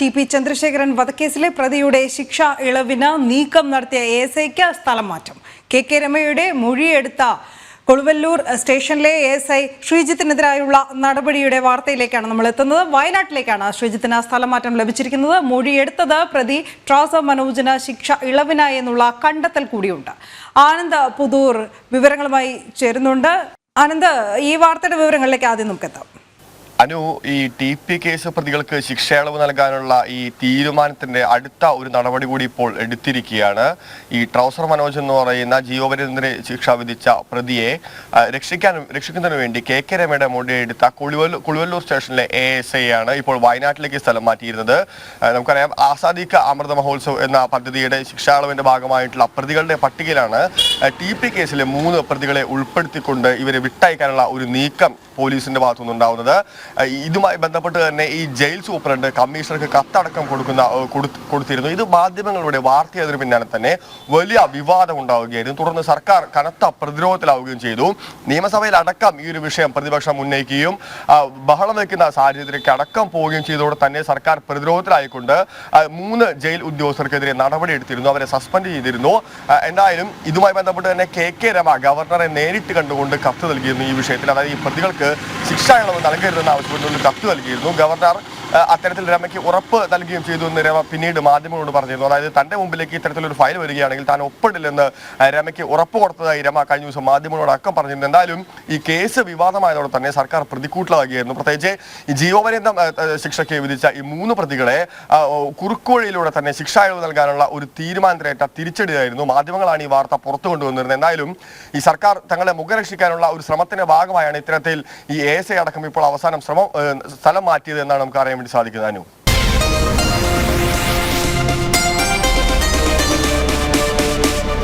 T P Chandrasekharan വധക്കേസിലെ പ്രതിയുടെ ശിക്ഷ ഇളവിന് നീക്കം നടത്തിയ എ എസ് ഐക്ക് സ്ഥലം മാറ്റം. കെ കെ രമയുടെ മൊഴിയെടുത്ത കൊളുവല്ലൂർ സ്റ്റേഷനിലെ എ എസ് ഐ ശ്രീജിത്തിനെതിരായുള്ള നടപടിയുടെ വാർത്തയിലേക്കാണ് നമ്മൾ എത്തുന്നത്. വയനാട്ടിലേക്കാണ് ശ്രീജിത്തിന് സ്ഥലം മാറ്റം ലഭിച്ചിരിക്കുന്നത്. മൊഴിയെടുത്തത് പ്രതി ട്രാസ മനോജിന് ശിക്ഷ ഇളവിനായി എന്നുള്ള കണ്ടെത്തൽ കൂടിയുണ്ട്. ആനന്ദ് പുതൂർ വിവരങ്ങളുമായി ചേരുന്നുണ്ട്. ആനന്ദ് ഈ വാർത്തയുടെ വിവരങ്ങളിലേക്ക് ആദ്യം നമുക്ക് എത്താം അനു ഈ ടി പി കേസ് പ്രതികൾക്ക് ശിക്ഷയളവ് നൽകാനുള്ള ഈ തീരുമാനത്തിന്റെ അടുത്ത ഒരു നടപടി കൂടി ഇപ്പോൾ എടുത്തിരിക്കുകയാണ്. ഈ ട്രൗസർ മനോജ് എന്ന് പറയുന്ന ജീവപര്യന്തര ശിക്ഷ വിധിച്ച പ്രതിയെ രക്ഷിക്കാൻ രക്ഷിക്കുന്നതിന് വേണ്ടി കെ കെ രമയുടെ മൊഴിയെടുത്ത കുളുവല്ലൂർ കുളുവല്ലൂർ സ്റ്റേഷനിലെ എ എസ് ഐ ആണ് ഇപ്പോൾ വയനാട്ടിലേക്ക് സ്ഥലം മാറ്റിയിരുന്നത്. നമുക്കറിയാം ആസാദിക്ക അമൃത മഹോത്സവ് എന്ന പദ്ധതിയുടെ ശിക്ഷാളവിന്റെ ഭാഗമായിട്ടുള്ള പ്രതികളുടെ പട്ടികയിലാണ് ടി പി കേസിലെ മൂന്ന് പ്രതികളെ ഉൾപ്പെടുത്തിക്കൊണ്ട് ഇവരെ വിട്ടയക്കാനുള്ള ഒരു നീക്കം പോലീസിന്റെ ഭാഗത്തുനിന്നുണ്ടാവുന്നത്. ഇതുമായി ബന്ധപ്പെട്ട് തന്നെ ഈ ജയിൽ സൂപ്രണ്ട് കമ്മീഷണർക്ക് കത്തടക്കം കൊടുക്കുന്ന കൊടുത്തിരുന്നു. ഇത് മാധ്യമങ്ങളുടെ വാർത്തയതിന് പിന്നാലെ തന്നെ വലിയ വിവാദം ഉണ്ടാവുകയായിരുന്നു. തുടർന്ന് സർക്കാർ കനത്ത പ്രതിരോധത്തിലാവുകയും ചെയ്തു. നിയമസഭയിൽ അടക്കം ഈ ഒരു വിഷയം പ്രതിപക്ഷം ഉന്നയിക്കുകയും ബഹളം വയ്ക്കുന്ന സാഹചര്യത്തിലേക്ക് അടക്കം പോവുകയും ചെയ്തതോടെ തന്നെ സർക്കാർ പ്രതിരോധത്തിലായിക്കൊണ്ട് മൂന്ന് ജയിൽ ഉദ്യോഗസ്ഥർക്കെതിരെ നടപടി എടുത്തിരുന്നു. അവരെ സസ്പെൻഡ് ചെയ്തിരുന്നു. എന്തായാലും ഇതുമായി ബന്ധപ്പെട്ട് തന്നെ കെ കെ രമ ഗവർണറെ നേരിട്ട് കണ്ടുകൊണ്ട് കത്ത് നൽകിയിരുന്നു ഈ വിഷയത്തിൽ. അതായത് ഈ പ്രതികൾക്ക് ശിക്ഷ ഇളവ് നൽകരുതെന്ന് ആവശ്യപ്പെട്ടുകൊണ്ട് കത്ത് നൽകിയിരുന്നു. ഗവർണർ അത്തരത്തിൽ രമയ്ക്ക് ഉറപ്പ് നൽകുകയും ചെയ്തു എന്ന് രമ പിന്നീട് മാധ്യമങ്ങളോട് പറഞ്ഞിരുന്നു. അതായത് തന്റെ മുമ്പിലേക്ക് ഇത്തരത്തിലൊരു ഫയൽ വരികയാണെങ്കിൽ താൻ ഒപ്പിടില്ലെന്ന് രമയ്ക്ക് ഉറപ്പ് കൊടുത്തതായി രമ കഴിഞ്ഞ ദിവസം മാധ്യമങ്ങളോട് അക്കം പറഞ്ഞിരുന്നു. എന്തായാലും ഈ കേസ് വിവാദമായതോടെ തന്നെ സർക്കാർ പ്രതിക്കൂട്ടിലാകുകയായിരുന്നു. പ്രത്യേകിച്ച് ഈ ജീവപര്യന്തം ശിക്ഷയ്ക്ക് വിധിച്ച ഈ മൂന്ന് പ്രതികളെ കുറുക്കുവഴിയിലൂടെ തന്നെ ശിക്ഷ ഇളവ് നൽകാനുള്ള ഒരു തീരുമാനത്തിലേറ്റ തിരിച്ചടിയായിരുന്നു. മാധ്യമങ്ങളാണ് ഈ വാർത്ത പുറത്തു കൊണ്ടുവന്നിരുന്നത്. എന്തായാലും ഈ സർക്കാർ തങ്ങളെ മുഖരക്ഷിക്കാനുള്ള ഒരു ശ്രമത്തിന്റെ ഭാഗമായാണ് ഇത്തരത്തിൽ ഈ എ അടക്കം ഇപ്പോൾ അവസാനം ശ്രമം സ്ഥലം മാറ്റിയത് എന്നാണ് നമുക്ക് അറിയാൻ വേണ്ടി സാധിക്കുന്നത് അനു.